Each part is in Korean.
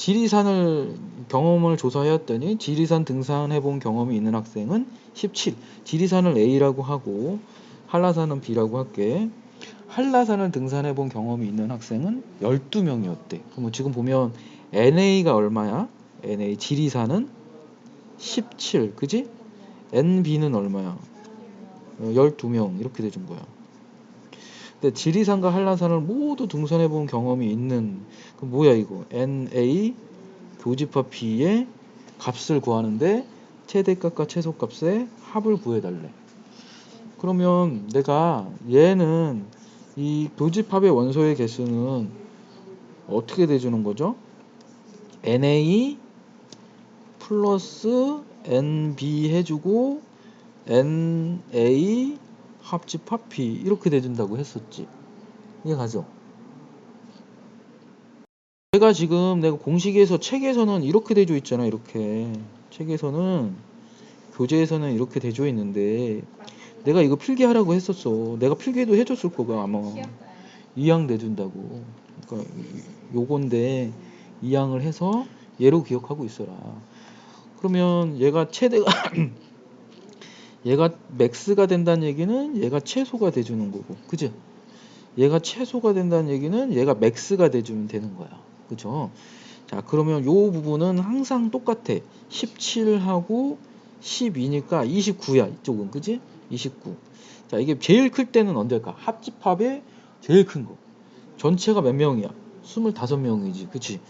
지리산을 경험을 조사하였더니 지리산 등산해 본 경험이 있는 학생은 17. 지리산을 A라고 하고 한라산은 B라고 할게. 한라산을 등산해 본 경험이 있는 학생은 12명이었대. 그럼 지금 보면 NA가 얼마야? NA 지리산은 17. 그지? NB는 얼마야? 어, 12명 이렇게 돼준 거야. 근데 지리산과 한라산을 모두 등산해 본 경험이 있는 그 뭐야 이거? NA 교집합 B의 값을 구하는데 최대값과 최소값의 합을 구해달래. 그러면 내가 얘는 이 교집합의 원소의 개수는 어떻게 돼주는 거죠? NA 플러스 NB 해주고 NA 합집합 B 이렇게 돼준다고 했었지. 이해 가죠? 내가 지금 내가 공식에서 책에서는 이렇게 돼줘 있잖아 이렇게. 책에서는 교재에서는 이렇게 돼줘 있는데 내가 이거 필기하라고 했었어. 내가 필기도 해줬을 거가 아마. 이항 내준다고. 그러니까 요건데 이항을 해서 얘로 기억하고 있어라. 그러면 얘가 최대가 얘가 맥스가 된다는 얘기는 얘가 최소가 돼주는 거고 그죠 얘가 최소가 된다는 얘기는 얘가 맥스가 돼주면 되는 거야 그죠? 자, 그러면 요 부분은 항상 똑같아. 17하고 12니까 29야. 이쪽은. 그지? 29. 자, 이게 제일 클 때는 언제일까? 합집합의 제일 큰 거. 전체가 몇 명이야? 25명이지. 그치?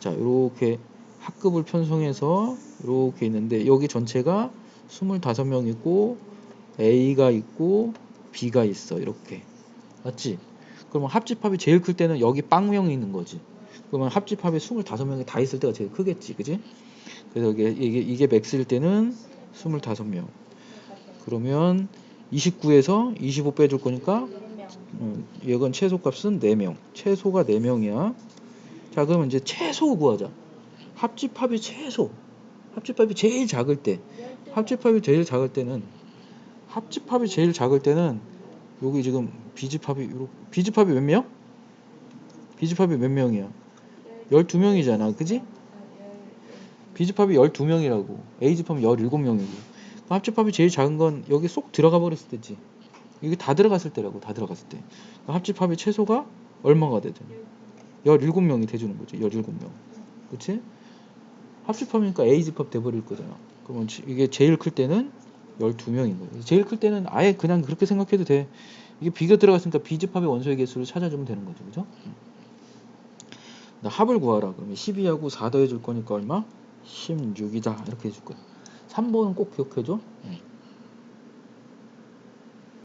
자, 요렇게 학급을 편성해서 이렇게 있는데 여기 전체가 25명 있고 A가 있고 B가 있어. 이렇게. 맞지? 그러면 합집합이 제일 클 때는 여기 빵명이 있는 거지. 그러면 합집합이 25명이 다 있을 때가 제일 크겠지. 그지? 그래서 이게, 이게, 이게 맥스일 때는 25명. 그러면 29에서 25 빼줄 거니까, 어, 이건 최소값은 4명. 최소가 4명이야. 자, 그러면 이제 최소 구하자. 합집합이 최소. 합집합이 제일 작을 때. 합집합이 제일 작을 때는, 합집합이 제일 작을 때는, 여기 지금 비집합이, 비집합이 몇 명? 비집합이 몇 명이야? 12명이잖아. 그지? B집합이 12명이라고. A집합이 17명이고. 합집합이 제일 작은 건 여기 쏙 들어가 버렸을 때지. 이게 다 들어갔을 때라고. 다 들어갔을 때. 합집합의 최소가 얼마가 되든. 17명이 돼 주는 거지. 17명. 그치? 합집합이니까 A집합 돼 버릴 거잖아. 그러면 지- 이게 제일 클 때는 12명인 거예요. 제일 클 때는 아예 그냥 그렇게 생각해도 돼. 이게 B가 들어갔으니까 B집합의 원소의 개수를 찾아주면 되는 거죠. 그죠? 나 합을 구하라. 그러면 12하고 4 더해줄 거니까 얼마? 16이다. 이렇게 해줄 거야. 3번은 꼭 기억해줘. 응.